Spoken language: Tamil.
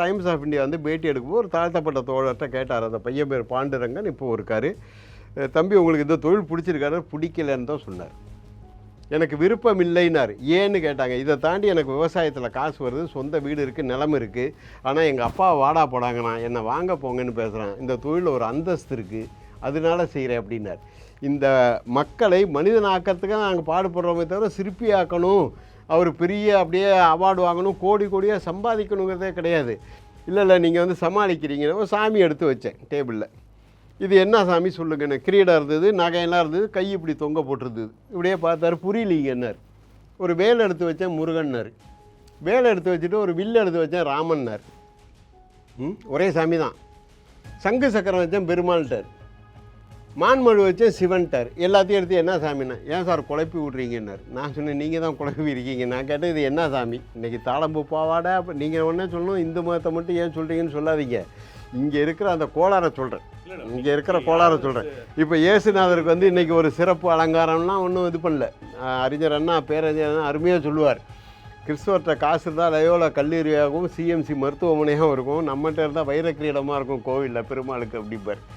டைம்ஸ் ஆஃப் இந்தியா வந்து பேட்டி எடுக்கும்போது ஒரு தாழ்த்தப்பட்ட தோழர்கிட்ட கேட்டார். அந்த பையன் பேர் பாண்டுரங்கன் இப்போ இருக்கார் தம்பி உங்களுக்கு இந்த தொழில் பிடிச்சிருக்காரு பிடிக்கலன்னு தான் சொன்னார். எனக்கு விருப்பம் இல்லைன்னார். ஏன்னு கேட்டாங்க. இதை தாண்டி எனக்கு விவசாயத்தில் காசு வருது சொந்த வீடு இருக்குது நிலம் இருக்குது ஆனால் எங்கள் அப்பா வாடா போடாங்கண்ணா என்னை வாங்க போங்கன்னு பேசுகிறேன் இந்த தொழிலில் ஒரு அந்தஸ்து இருக்குது அதனால செய்கிறேன் அப்படின்னார். இந்த மக்களை மனிதனாக்கிறதுக்கு நாங்கள் பாடுபடுறோமே தவிர சிற்பியாக்கணும். அவர் பெரிய அப்படியே அவார்டு வாங்கணும் கோடி கோடியாக சம்பாதிக்கணுங்கிறதே கிடையாது. இல்லை இல்லை நீங்கள் வந்து சமாளிக்கிறீங்கன்னு ஒரு சாமி எடுத்து வச்சேன் டேபிளில். இது என்ன சாமி சொல்லுங்கன்னு. கிரீடாக இருந்தது நகையெல்லாம் இருந்தது கை இப்படி தொங்க போட்டிருந்தது. இப்படியே பார்த்தாரு புரியலீங்கன்னார். ஒரு வேலை எடுத்து வச்சேன் முருகன்னார். வேலை எடுத்து வச்சுட்டு ஒரு வில் எடுத்து வச்சேன் ராமன்னார். ம் ஒரே சாமி தான் சங்கு சக்கரம் வச்சேன் பெருமாள்ட்டார் மான்மழு வச்சேன் சிவன்ட்டார். எல்லாத்தையும் எடுத்து என்ன சாமின்னா ஏன் சார் குழப்பி விட்றீங்கன்னார்? நான் சொன்னேன் நீங்கள் தான் குழப்பி இருக்கீங்க. நான் கேட்டேன் இது என்ன சாமி? இன்றைக்கி தாளம்பு பாவாடை? அப்போ நீங்கள் ஒன்றே சொல்லணும் இந்து மதத்தை மட்டும் ஏன் சொல்கிறீங்கன்னு சொல்லாதீங்க. இங்கே இருக்கிற அந்த கோளாரை சொல்கிறேன் இங்கே இருக்கிற கோளாரை சொல்கிறேன் இப்போ இயேசுநாதருக்கு வந்து இன்றைக்கி ஒரு சிறப்பு அலங்காரம்லாம் ஒன்றும் இது பண்ணல. அறிஞர் அண்ணா பேரறிஞர் அண்ணா அருமையாக சொல்லுவார். கிறிஸ்துவர்கிட்ட காசு இருந்தால் லயோலா கல்லூரியாகவும் சிஎம்சி மருத்துவமனையாகவும் இருக்கும். நம்மகிட்ட இருந்தால் வைர கிரீடமாக இருக்கும் கோவிலில் பெருமாளுக்கு அப்படிம்பார்.